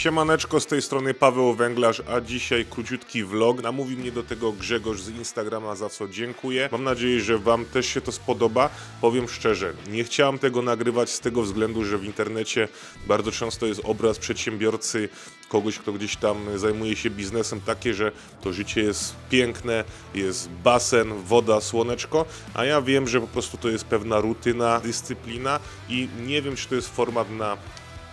Siemaneczko, z tej strony Paweł Węglarz, a dzisiaj króciutki vlog. Namówił mnie do tego Grzegorz z Instagrama, za co dziękuję. Mam nadzieję, że Wam też się to spodoba. Powiem szczerze, nie chciałem tego nagrywać z tego względu, że w internecie bardzo często jest obraz przedsiębiorcy, kogoś, kto gdzieś tam zajmuje się biznesem, takie, że to życie jest piękne, jest basen, woda, słoneczko, a ja wiem, że po prostu to jest pewna rutyna, dyscyplina i nie wiem, czy to jest format na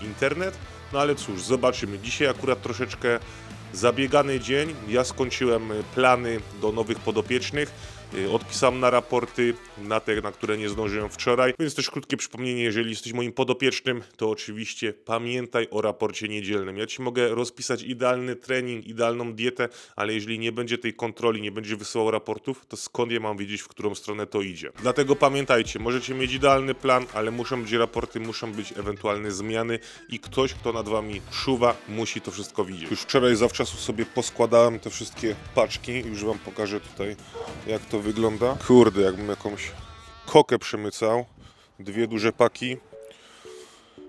internet, no ale cóż, zobaczymy. Dzisiaj akurat troszeczkę zabiegany dzień. Ja skończyłem plany do nowych podopiecznych. Y, Odpisałem na raporty, na te, na które nie zdążyłem wczoraj. Więc też krótkie przypomnienie, jeżeli jesteś moim podopiecznym, to oczywiście pamiętaj o raporcie niedzielnym. Ja Ci mogę rozpisać idealny trening, idealną dietę, ale jeżeli nie będzie tej kontroli, nie będzie wysyłał raportów, to skąd ja mam wiedzieć, w którą stronę to idzie? Dlatego pamiętajcie, możecie mieć idealny plan, ale muszą być raporty, muszą być ewentualne zmiany i ktoś, kto nad Wami czuwa, musi to wszystko widzieć. Już wczoraj zawczasu sobie poskładałem te wszystkie paczki i już Wam pokażę tutaj, jak to wygląda. Kurde, jakbym jakąś kokę przemycał. Dwie duże paki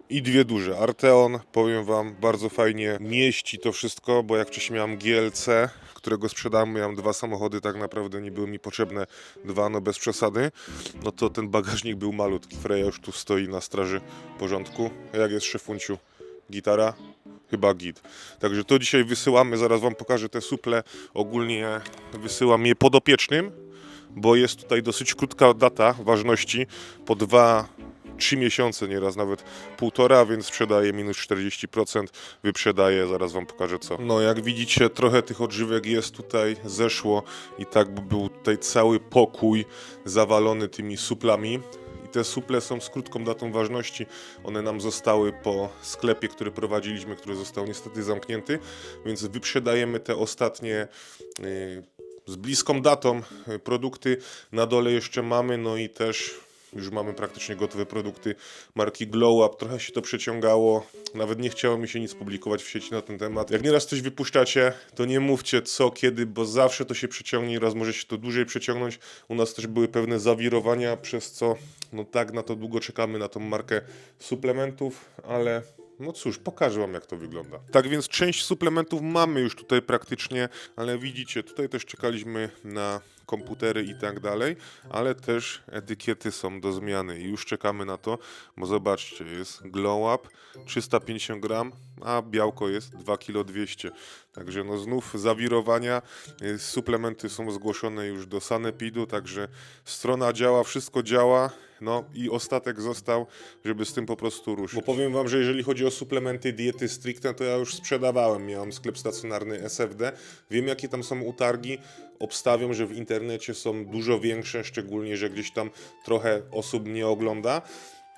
i dwie duże. Arteon, powiem Wam, bardzo fajnie mieści to wszystko, bo jak wcześniej miałem GLC, którego sprzedałem, miałem dwa samochody, tak naprawdę nie były mi potrzebne dwa, no bez przesady, no to ten bagażnik był malutki. Freja już tu stoi na straży porządku. Jak jest szefunciu? Gitara? Chyba git. Także to dzisiaj wysyłamy, zaraz Wam pokażę te suple. Ogólnie wysyłam je podopiecznym, bo jest tutaj dosyć krótka data ważności, po dwa, trzy miesiące, nieraz nawet półtora, więc sprzedaję minus 40%, wyprzedaję, zaraz Wam pokażę co. No jak widzicie, trochę tych odżywek jest tutaj, zeszło i tak by był tutaj cały pokój zawalony tymi suplami. Te suple są z krótką datą ważności. One nam zostały po sklepie, który prowadziliśmy, który został niestety zamknięty, więc wyprzedajemy te ostatnie yy, z bliską datą y, produkty. Na dole jeszcze mamy, no i też już mamy praktycznie gotowe produkty marki Glow Up. Trochę się to przeciągało, nawet nie chciało mi się nic publikować w sieci na ten temat. Jak nieraz coś wypuszczacie, to nie mówcie co, kiedy, bo zawsze to się przeciągnie, raz może się to dłużej przeciągnąć. U nas też były pewne zawirowania, przez co no tak na to długo czekamy na tą markę suplementów, ale no cóż, pokażę Wam jak to wygląda. Tak więc część suplementów mamy już tutaj praktycznie, ale widzicie, tutaj też czekaliśmy na komputery i tak dalej, ale też etykiety są do zmiany i już czekamy na to, bo zobaczcie, jest Glow Up 350 gram, a białko jest 2 kg 200. Także no znów zawirowania, y, suplementy są zgłoszone już do Sanepidu, także strona działa, wszystko działa, no i ostatek został, żeby z tym po prostu ruszyć. Bo powiem wam, że jeżeli chodzi o suplementy diety stricte, to ja już sprzedawałem. Miałem sklep stacjonarny SFD. Wiem jakie tam są utargi. Obstawiam, że w internecie są dużo większe, szczególnie, że gdzieś tam trochę osób nie ogląda.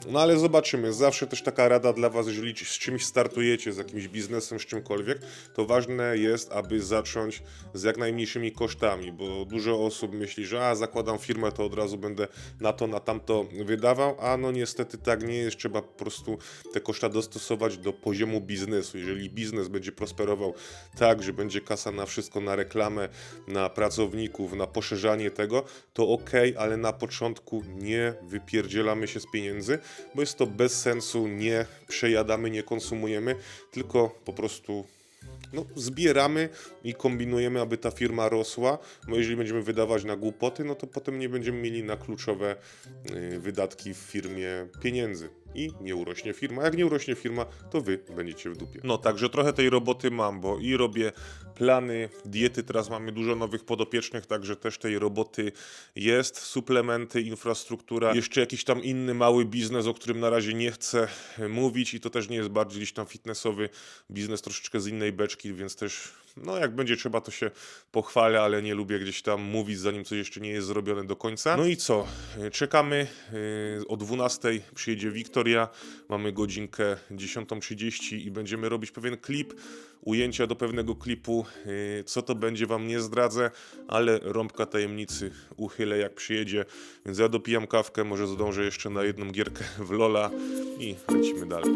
No ale zobaczymy. Zawsze też taka rada dla Was, jeżeli z czymś startujecie, z jakimś biznesem, z czymkolwiek, to ważne jest, aby zacząć z jak najmniejszymi kosztami, bo dużo osób myśli, że a zakładam firmę, to od razu będę na to, na tamto wydawał, a no niestety tak nie jest. Trzeba po prostu te koszta dostosować do poziomu biznesu. Jeżeli biznes będzie prosperował tak, że będzie kasa na wszystko, na reklamę, na pracowników, na poszerzanie tego, to ok, ale na początku nie wypierdzielamy się z pieniędzy, bo jest to bez sensu, nie przejadamy, nie konsumujemy, tylko po prostu no, zbieramy i kombinujemy, aby ta firma rosła, bo jeżeli będziemy wydawać na głupoty, no to potem nie będziemy mieli na kluczowe y, wydatki w firmie pieniędzy i nie urośnie firma. Jak nie urośnie firma, to wy będziecie w dupie. No także trochę tej roboty mam, bo i robię plany, diety, teraz mamy dużo nowych podopiecznych, także też tej roboty jest, suplementy, infrastruktura, jeszcze jakiś tam inny mały biznes, o którym na razie nie chcę mówić i to też nie jest bardziej gdzieś tam fitnessowy biznes, troszeczkę z innej beczki, więc też no jak będzie trzeba, to się pochwalę, ale nie lubię gdzieś tam mówić, zanim coś jeszcze nie jest zrobione do końca. No i co? Czekamy. Yy, O 12 przyjedzie Wiktoria. Mamy godzinkę 10.30 i będziemy robić pewien klip, ujęcia do pewnego klipu. Yy, Co to będzie, wam nie zdradzę, ale rąbka tajemnicy uchylę jak przyjedzie. Więc ja dopijam kawkę, może zdążę jeszcze na jedną gierkę w Lola i lecimy dalej.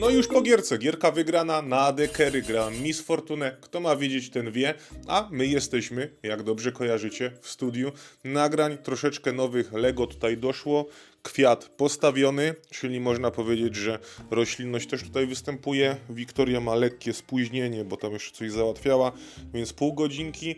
No już po gierce. Gierka wygrana na Adekery gra Miss Fortune. Kto ma wiedzieć, ten wie. A my jesteśmy, jak dobrze kojarzycie, w studiu nagrań. Troszeczkę nowych Lego tutaj doszło. kwiat postawiony, czyli można powiedzieć, że roślinność też tutaj występuje. Wiktoria ma lekkie spóźnienie, bo tam jeszcze coś załatwiała, więc pół godzinki.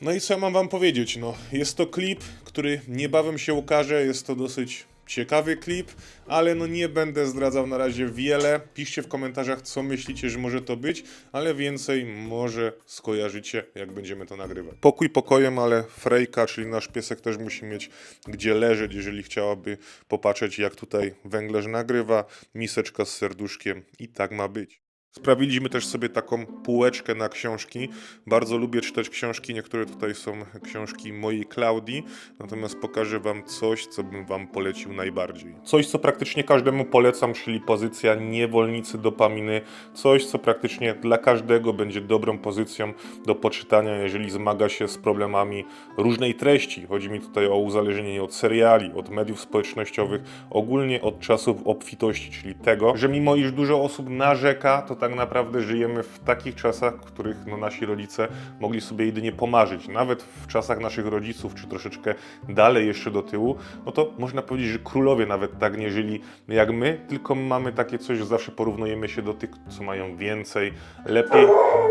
No i co ja mam wam powiedzieć? No, jest to klip, który niebawem się ukaże. Jest to dosyć ciekawy klip, ale no nie będę zdradzał na razie wiele. Piszcie w komentarzach, co myślicie, że może to być, ale więcej może skojarzycie, jak będziemy to nagrywać. Pokój pokojem, ale Frejka, czyli nasz piesek też musi mieć gdzie leżeć, jeżeli chciałaby popatrzeć, jak tutaj węglarz nagrywa. Miseczka z serduszkiem i tak ma być. Sprawiliśmy też sobie taką półeczkę na książki. Bardzo lubię czytać książki. Niektóre tutaj są książki mojej Klaudii, natomiast pokażę Wam coś, co bym Wam polecił najbardziej. Coś, co praktycznie każdemu polecam, czyli pozycja niewolnicy dopaminy. Coś, co praktycznie dla każdego będzie dobrą pozycją do poczytania, jeżeli zmaga się z problemami różnej treści. Chodzi mi tutaj o uzależnienie od seriali, od mediów społecznościowych, ogólnie od czasów obfitości, czyli tego, że mimo iż dużo osób narzeka, to tak naprawdę żyjemy w takich czasach, w których no, nasi rodzice mogli sobie jedynie pomarzyć. Nawet w czasach naszych rodziców, czy troszeczkę dalej jeszcze do tyłu, no to można powiedzieć, że królowie nawet tak nie żyli jak my, tylko mamy takie coś, że zawsze porównujemy się do tych, co mają więcej, lepiej.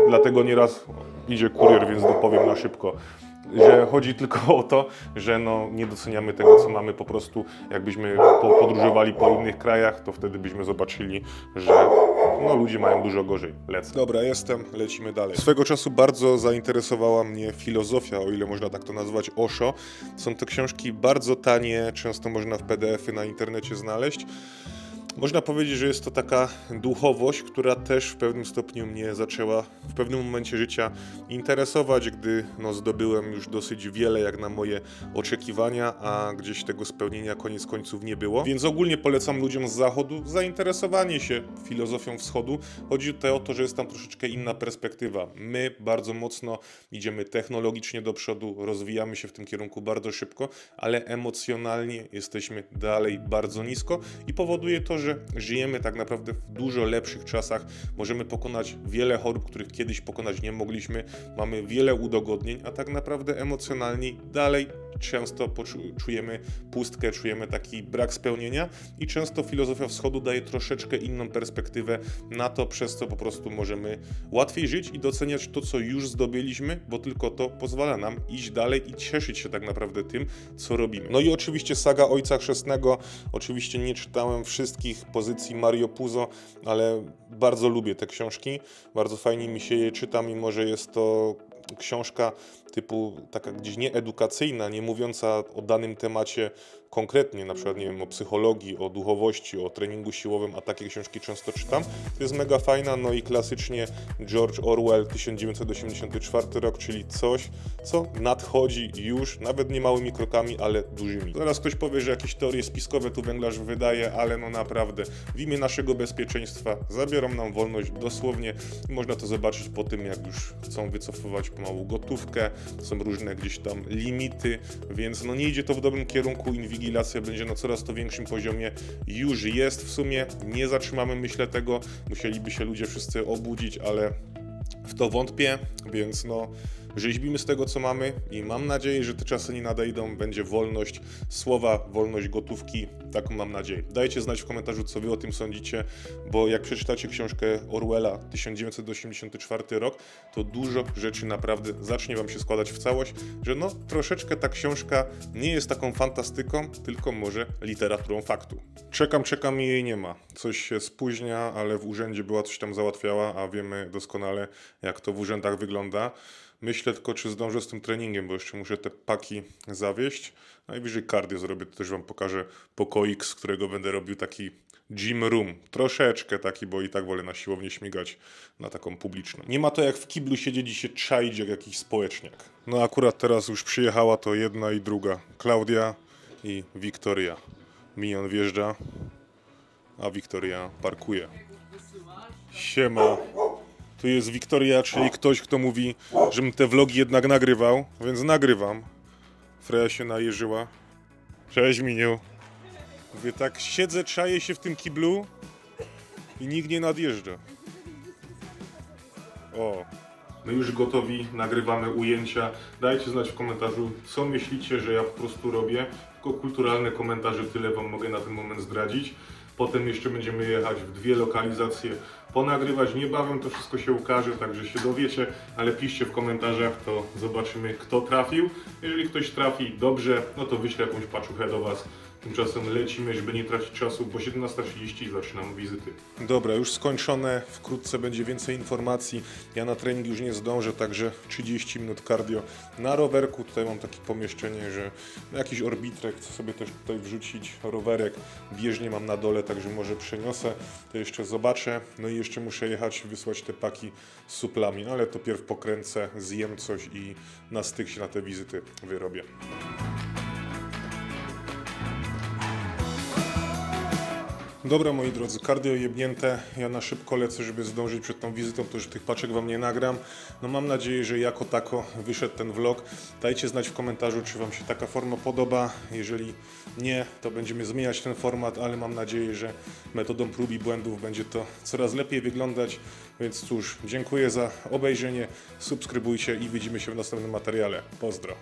Dlatego nieraz idzie kurier, więc dopowiem na szybko że chodzi tylko o to, że no, nie doceniamy tego, co mamy po prostu. Jakbyśmy po, podróżowali po innych krajach, to wtedy byśmy zobaczyli, że no, ludzie mają dużo gorzej. Lecę. Dobra, jestem, lecimy dalej. Swego czasu bardzo zainteresowała mnie filozofia, o ile można tak to nazwać, Osho. Są to książki bardzo tanie, często można w PDF-y na internecie znaleźć. Można powiedzieć, że jest to taka duchowość, która też w pewnym stopniu mnie zaczęła w pewnym momencie życia interesować, gdy no, zdobyłem już dosyć wiele jak na moje oczekiwania, a gdzieś tego spełnienia koniec końców nie było. Więc ogólnie polecam ludziom z zachodu zainteresowanie się filozofią wschodu. Chodzi tutaj o to, że jest tam troszeczkę inna perspektywa. My bardzo mocno idziemy technologicznie do przodu, rozwijamy się w tym kierunku bardzo szybko, ale emocjonalnie jesteśmy dalej bardzo nisko i powoduje to, że żyjemy tak naprawdę w dużo lepszych czasach. Możemy pokonać wiele chorób, których kiedyś pokonać nie mogliśmy. Mamy wiele udogodnień, a tak naprawdę emocjonalnie dalej często czujemy pustkę, czujemy taki brak spełnienia i często filozofia wschodu daje troszeczkę inną perspektywę na to, przez co po prostu możemy łatwiej żyć i doceniać to, co już zdobyliśmy, bo tylko to pozwala nam iść dalej i cieszyć się tak naprawdę tym, co robimy. No i oczywiście saga Ojca Chrzestnego. Oczywiście nie czytałem wszystkich pozycji Mario Puzo, ale bardzo lubię te książki. Bardzo fajnie mi się je czyta, mimo że jest to książka typu taka gdzieś nieedukacyjna, nie mówiąca o danym temacie konkretnie, na przykład nie wiem, o psychologii, o duchowości, o treningu siłowym, a takie książki często czytam. To jest mega fajna, no i klasycznie George Orwell 1984 rok, czyli coś, co nadchodzi już, nawet nie małymi krokami, ale dużymi. Zaraz ktoś powie, że jakieś teorie spiskowe tu węglarz wydaje, ale no naprawdę w imię naszego bezpieczeństwa zabiorą nam wolność dosłownie i można to zobaczyć po tym, jak już chcą wycofywać pomału gotówkę, są różne gdzieś tam limity, więc no nie idzie to w dobrym kierunku, inwigilacja będzie na coraz to większym poziomie, już jest w sumie, nie zatrzymamy myślę tego, musieliby się ludzie wszyscy obudzić, ale w to wątpię, więc no rzeźbimy z tego, co mamy i mam nadzieję, że te czasy nie nadejdą, będzie wolność słowa, wolność gotówki, taką mam nadzieję. Dajcie znać w komentarzu, co wy o tym sądzicie, bo jak przeczytacie książkę Orwella 1984 rok, to dużo rzeczy naprawdę zacznie wam się składać w całość, że no troszeczkę ta książka nie jest taką fantastyką, tylko może literaturą faktu. Czekam, czekam i jej nie ma. Coś się spóźnia, ale w urzędzie była coś tam załatwiała, a wiemy doskonale, jak to w urzędach wygląda. Myślę tylko, czy zdążę z tym treningiem, bo jeszcze muszę te paki zawieść. Najwyżej kardio zrobię, to też wam pokażę pokoik, z którego będę robił taki gym room. Troszeczkę taki, bo i tak wolę na siłownię śmigać na taką publiczną. Nie ma to jak w kiblu siedzieć i się czaić jak jakiś społeczniak. No akurat teraz już przyjechała to jedna i druga. Klaudia i Wiktoria. Minion wjeżdża, a Wiktoria parkuje. Siema. Tu jest Wiktoria, czyli ktoś, kto mówi, żebym te vlogi jednak nagrywał, więc nagrywam. Freja się najeżyła. Cześć, Miniu. Mówię, tak siedzę, czaję się w tym kiblu i nikt nie nadjeżdża. O. My już gotowi, nagrywamy ujęcia. Dajcie znać w komentarzu, co myślicie, że ja po prostu robię. Tylko kulturalne komentarze, tyle Wam mogę na ten moment zdradzić. Potem jeszcze będziemy jechać w dwie lokalizacje, ponagrywać. Niebawem to wszystko się ukaże, także się dowiecie, ale piszcie w komentarzach, to zobaczymy kto trafił. Jeżeli ktoś trafi dobrze, no to wyślę jakąś paczuchę do Was. Tymczasem lecimy, żeby nie tracić czasu, bo 17.30 zaczynam wizyty. Dobra, już skończone. Wkrótce będzie więcej informacji. Ja na trening już nie zdążę, także 30 minut cardio na rowerku. Tutaj mam takie pomieszczenie, że jakiś orbitrek chcę sobie też tutaj wrzucić. Rowerek bieżnie mam na dole, także może przeniosę. To jeszcze zobaczę. No i jeszcze muszę jechać, wysłać te paki z suplami, ale to pierw pokręcę, zjem coś i na styk się na te wizyty wyrobię. Dobra moi drodzy, kardio jebnięte, ja na szybko lecę, żeby zdążyć przed tą wizytą, to już tych paczek Wam nie nagram. No mam nadzieję, że jako tako wyszedł ten vlog. Dajcie znać w komentarzu, czy Wam się taka forma podoba. Jeżeli nie, to będziemy zmieniać ten format, ale mam nadzieję, że metodą prób i błędów będzie to coraz lepiej wyglądać. Więc cóż, dziękuję za obejrzenie, subskrybujcie i widzimy się w następnym materiale. Pozdro.